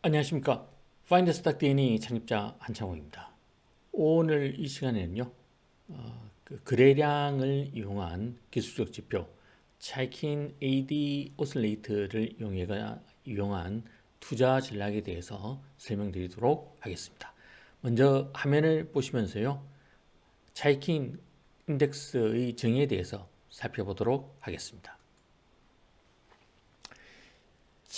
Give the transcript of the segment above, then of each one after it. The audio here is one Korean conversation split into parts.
안녕하십니까. 파인더 스탁 DNA 창립자 한창호입니다. 오늘 이 시간에는요, 어, 그 거래량을 이용한 기술적 지표, 차이킨 AD 오슬레이트를 이용해가 이용한 투자 전략에 대해서 설명드리도록 하겠습니다. 먼저 화면을 보시면서요, 차이킨 인덱스의 정의에 대해서 살펴보도록 하겠습니다.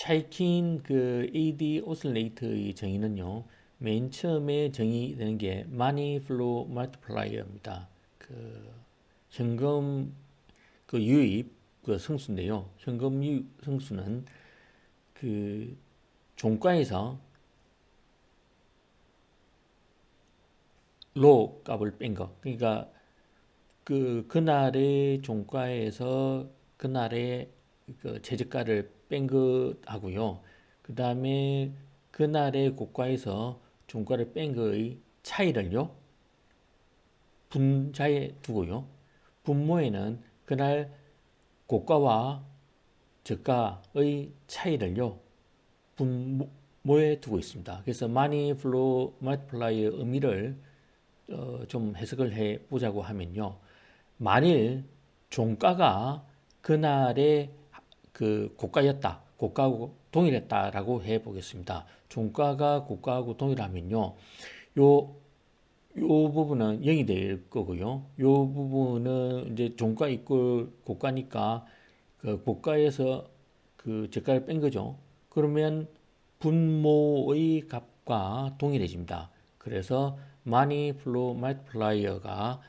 차이킨 그 AD 오슬레이트의 정의는요. 맨 처음에 정의되는 게 money flow multiplier입니다. 그 현금 그 유입 그 성수인데요. 현금 유입 성수는 그 종가에서 로 값을 뺀 거. 그러니까 그 그날의 종가에서 그날의 그 최저가를 뺀 것하고요. 그 다음에 그날의 고가에서 종가를 뺀 거의 차이를요. 분자에 두고요. 분모에는 그날 고가와 저가의 차이를요. 분모에 두고 있습니다. 그래서 money flow multiplier의 의미를 어, 좀 해석을 해 보자고 하면요. 만일 종가가 그날의 그 고가였다. 고가하고 동일했다라고 해 보겠습니다. 종가가 고가하고 동일하면요. 요, 요 부분은 0이 될 거고요. 요 부분은 이제 종가 있고 고가니까 그 고가에서 그 저가를 뺀 거죠. 그러면 분모의 값과 동일해집니다. 그래서 money flow multiplier가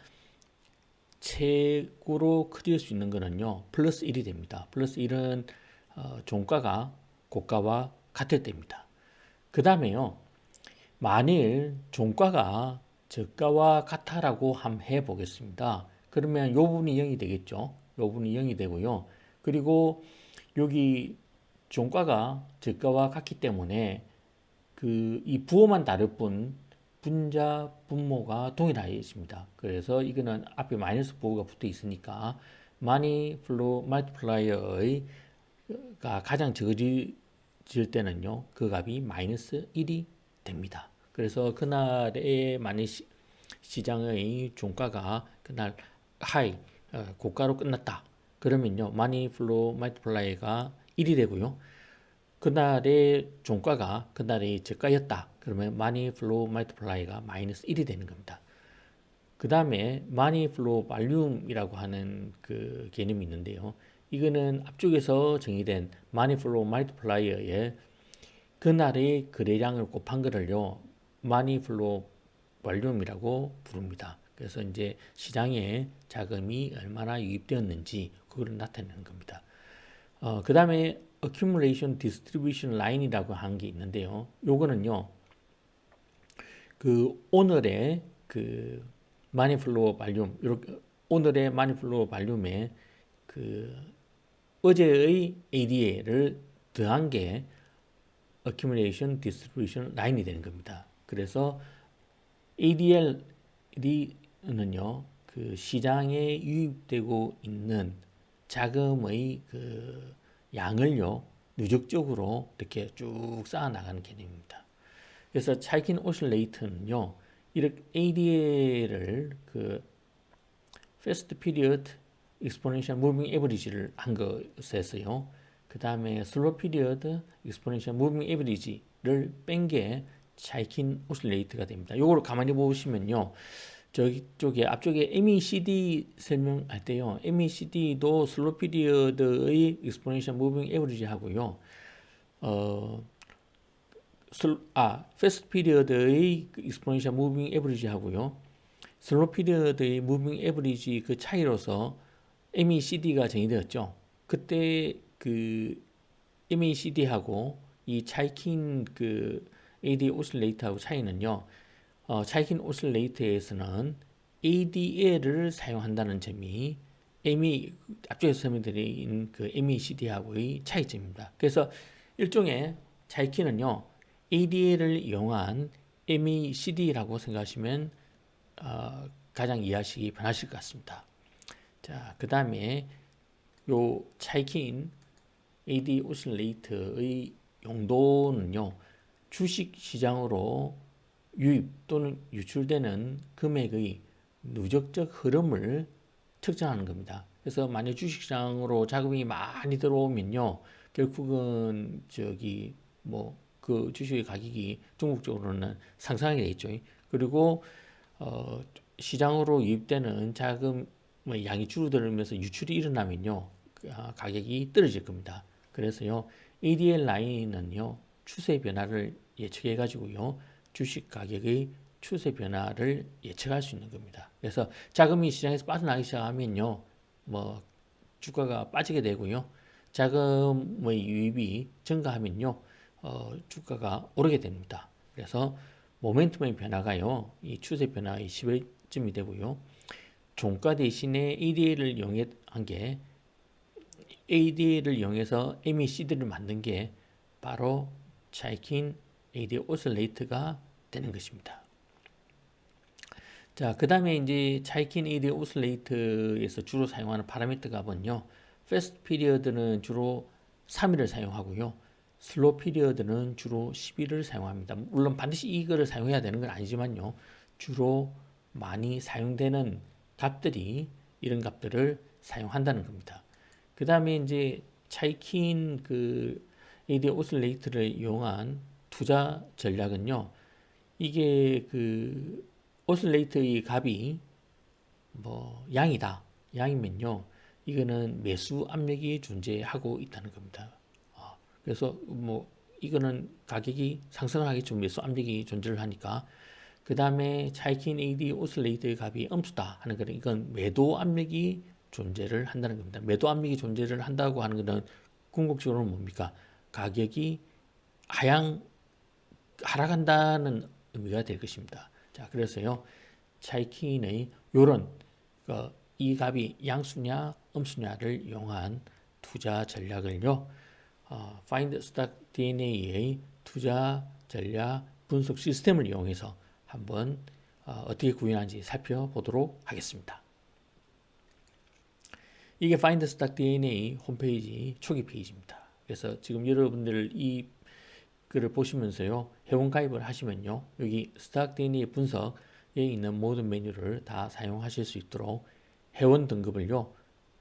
최고로 커질 수 있는 거는요. 플러스 1이 됩니다. 플러스 1은 어, 종가가 고가와 같을 때입니다. 그 다음에요. 만일 종가가 저가와 같아라고 한번 해보겠습니다. 그러면 요 부분이 0이 되겠죠. 요 부분이 0이 되고요. 그리고 여기 종가가 저가와 같기 때문에 그 이 부호만 다를 뿐 분자 분모가 동일하게 있습니다. 그래서 이거는 앞에 마이너스 부호가 붙어 있으니까 money flow multiplier의 가 가장 적어질 때는요. 그 값이 마이너스 1이 됩니다. 그래서 그날의 만일 시, 장의 종가가 그날 하이 어, 고가로 끝났다. 그러면요. money flow multiplier가 1이 되고요. 그날의 종가가 그날의 저가였다. 그러면 money flow multiplier가 마이너스 1이 되는 겁니다. 그 다음에 money flow volume이라고 하는 그 개념이 있는데요. 이거는 앞쪽에서 정의된 money flow multiplier의 그날의 거래량을 곱한 거를요. money flow volume이라고 부릅니다. 그래서 이제 시장에 자금이 얼마나 유입되었는지 그거를 나타내는 겁니다. 어, 그 다음에 accumulation distribution line이라고 한 게 있는데요. 요거는요. 그 오늘의 그 마니 플로어 발륨 이렇게 오늘의 마니 플로어 발륨에 그 어제의 ADA를 더한 게 accumulation distribution line이 되는 겁니다. 그래서 ADL은요 그 시장에 유입되고 있는 자금의 그 양을요 누적적으로 이렇게 쭉 쌓아 나가는 개념입니다. 그래서 차이킨 오실레이트는요 이렇게 ADA를 그 Fast Period Exponential Moving Average를 한 것에서요. 그 다음에 Slow Period Exponential Moving Average를 뺀 게 차이킨 오실레이트가 됩니다. 요걸 가만히 보시면요. 저기 쪽에 앞쪽에 MECD 설명할 때요. MECD도 슬로 피리어드의 익스포넨셜 무빙 에버리지 하고요. 어, 아, 패스트 피리어드의 익스포넨셜 무빙 에버리지 하고요. 슬로 피리어드의 무빙 에버리지 그 차이로서 MECD가 정의되었죠. 그때 그 MECD하고 이 차이킨 그 AD 오실레이트하고 차이는요. 어, 차이킨 오슬레이트에서는 ADL을 사용한다는 점이 ME 앞쪽에서 설명드린 그 MECD하고의 차이점입니다. 그래서 일종의 차이킨은요 ADL을 이용한 MECD라고 생각하시면 어, 가장 이해하시기 편하실 것 같습니다. 자, 그 다음에 요 차이킨 AD 오실레이트의 용도는요 주식 시장으로 유입 또는 유출되는 금액의 누적적 흐름을 측정하는 겁니다. 그래서 만약 주식시장으로 자금이 많이 들어오면요, 결국은 저기 뭐 그 주식의 가격이 중국적으로는 상승하게 되겠죠. 그리고 어 시장으로 유입되는 자금의 양이 줄어들면서 유출이 일어나면요, 그, 아, 가격이 떨어질 겁니다. 그래서요, ADL 라인은요, 추세 변화를 예측해 가지고요, 주식 가격의 추세 변화를 예측할 수 있는 겁니다. 그래서 자금이 시장에서 빠져나가기 시작하면요, 뭐 주가가 빠지게 되고요. 자금의 유입이 증가하면요, 어, 주가가 오르게 됩니다. 그래서 모멘텀의 변화가요, 이 추세 변화의 시발점이 되고요. 종가 대신에 ADA를 이용한 게 ADA를 이용해서 MECD를 만든 게 바로 차이킨 ADA 오슬레이트가 되는 것입니다. 자, 그 다음에 이제 차이킨 ADA 오슬레이트에서 주로 사용하는 파라미터 값은요. 패스트 피리어드는 주로 3일을 사용하고요. 슬로 피리어드는 주로 10일을 사용합니다. 물론 반드시 이거를 사용해야 되는 건 아니지만요. 주로 많이 사용되는 값들이 이런 값들을 사용한다는 겁니다. 그 다음에 이제 차이킨 그 AD 오슬레이트를 이용한 투자 전략은요. 이게 그 오슬레이트의 값이 뭐 양이다. 양이면요. 이거는 매수 압력이 존재하고 있다는 겁니다. 어, 그래서 뭐 이거는 가격이 상승하기 좀 매수 압력이 존재를 하니까 그 다음에 차이킨 AD 오슬레이트의 값이 엄수다 하는 거는 이건 매도 압력이 존재를 한다는 겁니다. 매도 압력이 존재를 한다고 하는 것은 궁극적으로 뭡니까? 가격이 하향 하락한다는 의미가 될 것입니다. 자, 그래서요 차이킨의 요런 그, 이 값이 양수냐 음수냐를 이용한 투자 전략을요 어, Find Stock DNA의 투자 전략 분석 시스템을 이용해서 한번 어, 어떻게 구현하는지 살펴보도록 하겠습니다. 이게 Find Stock DNA 홈페이지 초기 페이지입니다. 그래서 지금 여러분들 이 글을 보시면서요 회원 가입을 하시면요 여기 스탁 DNA 분석에 있는 모든 메뉴를 다 사용하실 수 있도록 회원 등급을요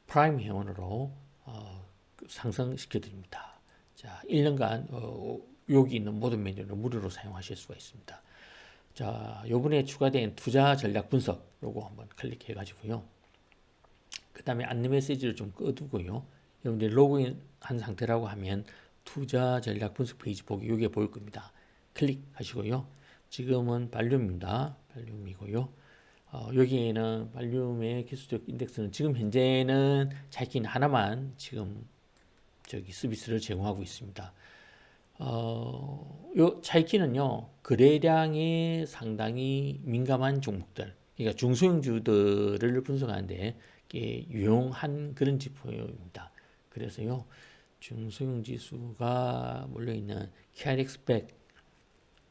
프라임 회원으로 어, 상승시켜 드립니다. 자 1년간 어, 여기 있는 모든 메뉴를 무료로 사용하실 수가 있습니다. 자 요번에 추가된 투자 전략 분석 요거 한번 클릭해 가지고요. 그 다음에 안내 메시지를 좀 꺼두고요. 여러분들 로그인 한 상태라고 하면 투자 전략 분석 페이지 보기 여기에 보일 겁니다. 클릭하시고요. 지금은 발륨입니다. 발륨이고요. 어, 여기에는 발륨의 기술적 인덱스는 지금 현재는 자이킨 하나만 지금 저기 서비스를 제공하고 있습니다. 어, 요 차이키는요 거래량에 상당히 민감한 종목들, 그러니까 중소형주들을 분석하는데 유용한 그런 지표입니다. 그래서요 중소형 지수가 몰려있는 KRX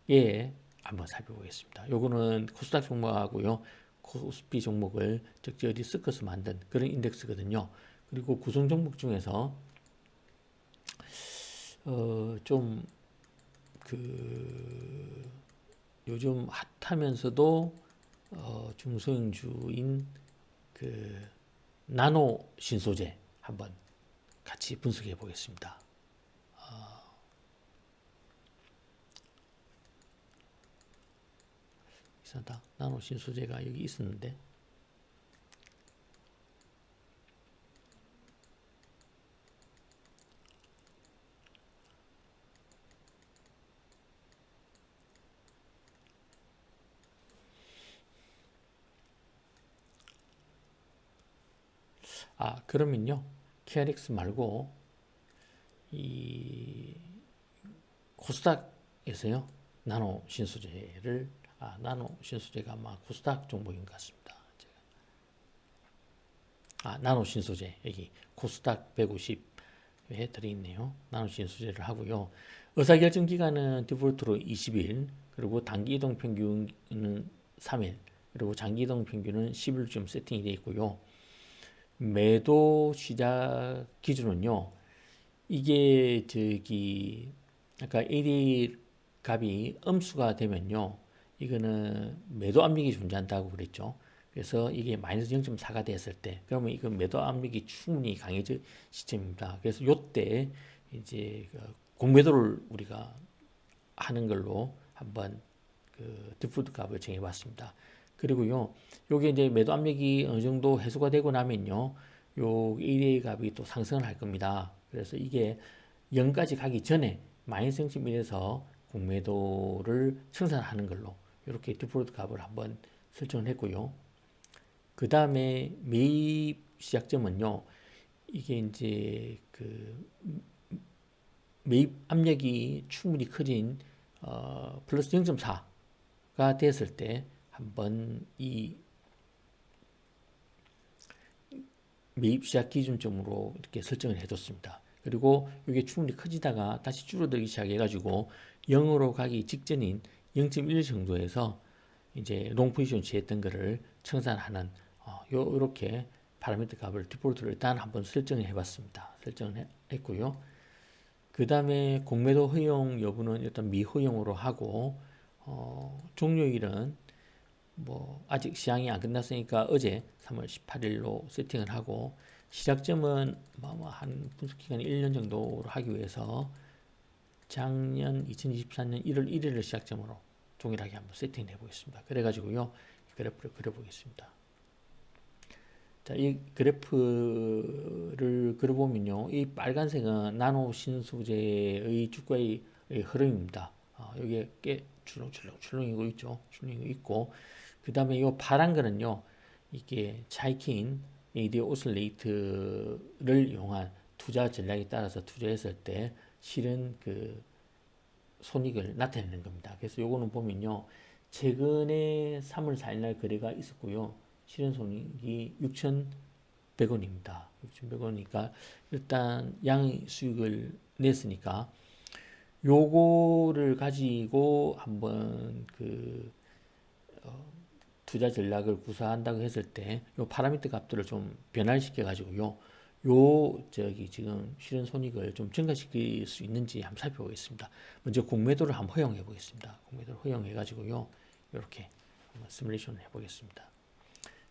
100에 한번 살펴보겠습니다. 요거는 코스닥 종목하고요. 코스피 종목을 적절히 섞어서 만든 그런 인덱스거든요. 그리고 구성 종목 중에서 어, 좀 그 요즘 핫하면서도 어, 중소형주인 그 나노 신소재 한번 같이 분석해 보겠습니다. 어, 이상하다. 나노 신 소재가 여기 있었는데 아 그러면요 KRX 말고 이 코스닥에서요 나노 신소재를 아 나노 신소재가 아마 코스닥 종목인 것 같습니다. 제가. 아 나노 신소재 여기 코스닥 150에 들어있네요. 나노 신소재를 하고요. 의사결정 기간은 디폴트로 20일 그리고 단기 이동 평균은 3일 그리고 장기 이동 평균은 10일쯤 세팅이 되어 있고요. 매도 시작 기준은요. 이게 저기 아까 AD 값이 음수가 되면요. 이거는 매도 압력이 존재한다고 그랬죠. 그래서 이게 마이너스 0.4가 됐을 때 그러면 이건 매도 압력이 충분히 강해질 시점입니다. 그래서 요때 이제 그 공매도를 우리가 하는 걸로 한번 그 디폴트 값을 정해 봤습니다. 그리고요. 요게 이제 매도 압력이 어느 정도 해소가 되고 나면요. 요 1의 값이 또 상승을 할 겁니다. 그래서 이게 0까지 가기 전에 마이너스 0.1에서 공매도를 청산하는 걸로 이렇게 디폴트 값을 한번 설정을 했고요. 그 다음에 매입 시작점은요. 이게 이제 그 매입 압력이 충분히 커진 어, 플러스 0.4가 됐을 때 한번 이 매입 시작 기준점으로 이렇게 설정을 해뒀습니다. 그리고 이게 충분히 커지다가 다시 줄어들기 시작해가지고 0으로 가기 직전인 0.1 정도에서 이제 롱 포지션 취했던 거를 청산하는 어, 요 이렇게 파라미터 값을 디폴트를 일단 한번 설정을 해봤습니다. 설정을 했고요. 그 다음에 공매도 허용 여부는 일단 미허용으로 하고 어, 종료일은 뭐 아직 시향이 안 끝났으니까 어제 3월 18일로 세팅을 하고 시작점은 뭐한 분석 기간 1년 정도로 하기 위해서 작년 2024년 1월 1일을 시작점으로 동일하게 한번 세팅해 보겠습니다. 그래가지고요 그래프를 그려보겠습니다. 자, 이 그래프를 그려보면요, 이 빨간색은 나노 신소재의 주가의 흐름입니다. 어, 여기에 꽤 출렁출렁 출렁이고 있죠. 출렁이고 있고, 그 다음에 이 파란 거는요, 이게 차이킨 AD 오슬레이트를 이용한 투자 전략에 따라서 투자했을 때 실은 그 손익을 나타내는 겁니다. 그래서 요거는 보면요. 최근에 3월 4일 날 거래가 있었고요. 실현 손익이 6,100원입니다. 6,100원이니까 일단 양의 수익을 냈으니까 요거를 가지고 한번 그 어, 투자 전략을 구사한다고 했을 때 요 파라미터 값들을 좀 변화시켜 가지고요. 요 저기 지금 실현 손익을 좀 증가시킬 수 있는지 한번 살펴보겠습니다. 먼저 공매도를 한번 허용해 보겠습니다. 공매도를 허용해 가지고요. 이렇게 한번 시뮬레이션을 해 보겠습니다.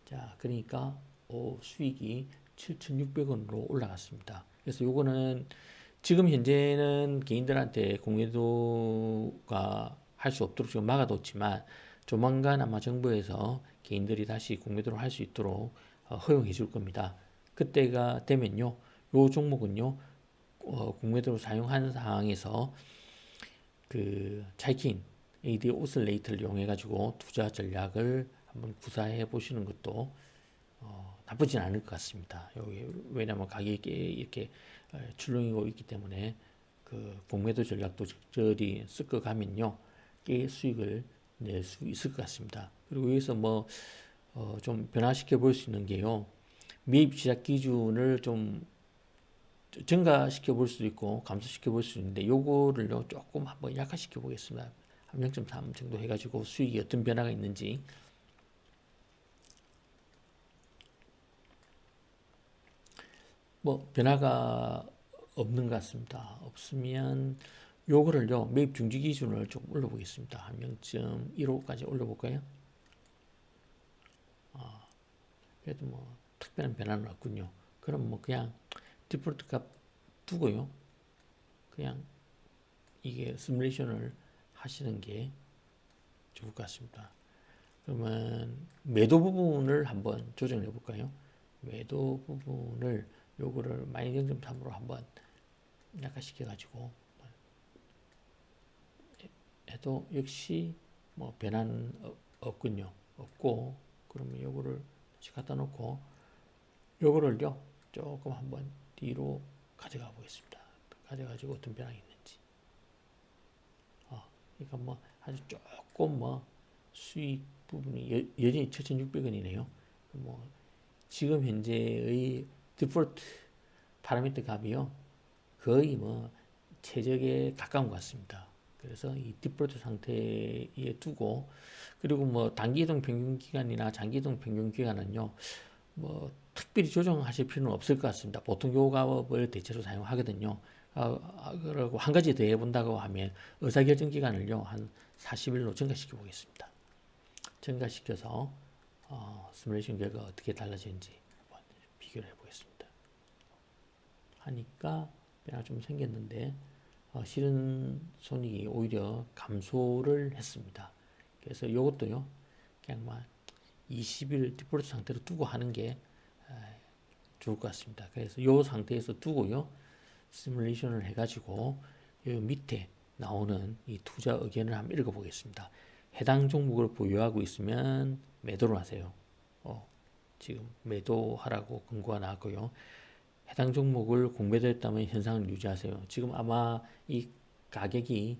자, 그러니까 오, 수익이 7,600원으로 올라갔습니다. 그래서 요거는 지금 현재는 개인들한테 공매도가 할 수 없도록 지금 막아뒀지만 조만간 아마 정부에서 개인들이 다시 공매도를 할 수 있도록 어, 허용해 줄 겁니다. 그때가 되면요, 요 종목은요, 어, 공매도를 사용하는 상황에서 그 차이킨 AD 오슬레이트를 이용해 가지고 투자 전략을 한번 구사해 보시는 것도 어, 나쁘진 않을 것 같습니다. 여기 왜냐하면 가격이 이렇게 어, 출렁이고 있기 때문에 그 공매도 전략도 적절히 섞어 가면요, 꽤 수익을 낼 수 있을 것 같습니다. 그리고 여기서 뭐 어, 좀 변화시켜 볼 수 있는 게요. 매입 시작 기준을 좀 증가시켜 볼 수도 있고 감소시켜 볼 수 있는데 요거를요 조금 한번 약화시켜 보겠습니다. 한 0.3 정도 해가지고 수익이 어떤 변화가 있는지 뭐 변화가 없는 것 같습니다. 없으면 요거를요 매입 중지 기준을 조금 올려보겠습니다. 한 0.15까지 올려볼까요? 아, 그래도 뭐 특별한 변화는 없군요. 그럼 뭐 그냥 디폴트 값 두고요. 그냥 이게 시뮬레이션을 하시는 게 좋을 것 같습니다. 그러면 매도 부분을 한번 조정해 볼까요? 매도 부분을 요거를 마이너스 0.3으로 한번 약화시켜 가지고 해도 역시 뭐 변화는 없군요. 없고 그러면 요거를 다시 갖다 놓고 요거를요 조금 한번 뒤로 가져가 보겠습니다. 가져가지고 어떤 변화가 있는지. 어, 그러니까 뭐 아주 조금 뭐 수익 부분이 여, 여전히 7,600원이네요. 뭐 지금 현재의 디폴트 파라미터 값이요 거의 뭐 최적에 가까운 것 같습니다. 그래서 이 디폴트 상태에 두고 그리고 뭐 단기 이동 평균 기간이나 장기 이동 평균 기간은요 뭐 특별히 조정하실 필요는 없을 것 같습니다. 보통 요 값을 대체로 사용하거든요. 어, 아, 그리고 한 가지 더 해본다고 하면 의사결정 기간을요 한 40일로 증가시켜 보겠습니다. 증가시켜서 어, 시뮬레이션 결과가 어떻게 달라지는지 비교를 해보겠습니다. 하니까 변화가 좀 생겼는데 어, 실은 손익이 오히려 감소를 했습니다. 그래서 이것도요 그냥 막 20일 디폴트 상태로 두고 하는 게 에, 좋을 것 같습니다. 그래서 이 상태에서 두고요 시뮬레이션을 해가지고 이 밑에 나오는 이 투자 의견을 한번 읽어보겠습니다. 해당 종목을 보유하고 있으면 매도를 하세요. 어, 지금 매도하라고 권고가 나왔고요. 해당 종목을 공매도했다면 현상을 유지하세요. 지금 아마 이 가격이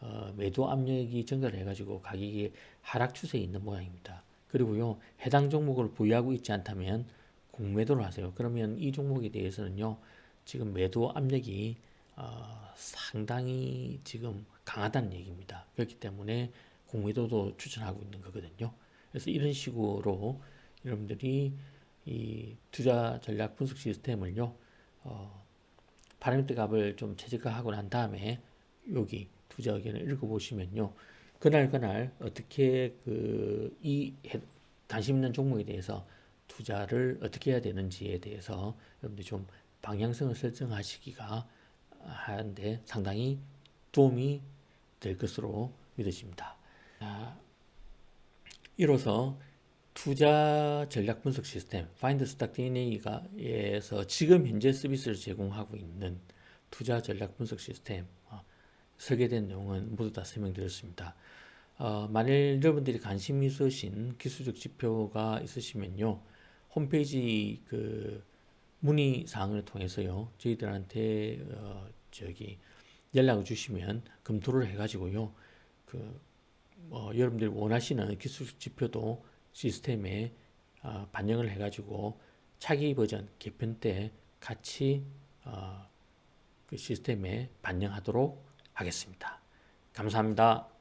어, 매도 압력이 증가를 해가지고 가격이 하락 추세에 있는 모양입니다. 그리고요 해당 종목을 보유하고 있지 않다면 공매도를 하세요. 그러면 이 종목에 대해서는요 지금 매도 압력이 어, 상당히 지금 강하다는 얘기입니다. 그렇기 때문에 공매도도 추천하고 있는 거거든요. 그래서 이런 식으로 여러분들이 이 투자 전략 분석 시스템을요, 어, 파라미터 값을 좀 최적화하고 난 다음에 여기 투자 의견을 읽어보시면요, 그날 그날 어떻게 그 이 관심 있는 종목에 대해서 투자를 어떻게 해야 되는지에 대해서 여러분들 좀 방향성을 설정하시기가 하는데 상당히 도움이 될 것으로 믿어집니다. 자, 이로써 투자 전략 분석 시스템 Stock DNA가에서 지금 현재 서비스를 제공하고 있는 투자 전략 분석 시스템 어, 설계된 내용은 모두 다 설명드렸습니다. 어, 만일 여러분들이 관심 있으신 기술적 지표가 있으시면요 홈페이지 그 문의 사항을 통해서요 저희들한테 어, 저기 연락을 주시면 검토를 해가지고요 그 어, 여러분들이 원하시는 기술적 지표도 시스템에 어, 반영을 해가지고 차기 버전 개편 때 같이 어, 그 시스템에 반영하도록 하겠습니다. 감사합니다.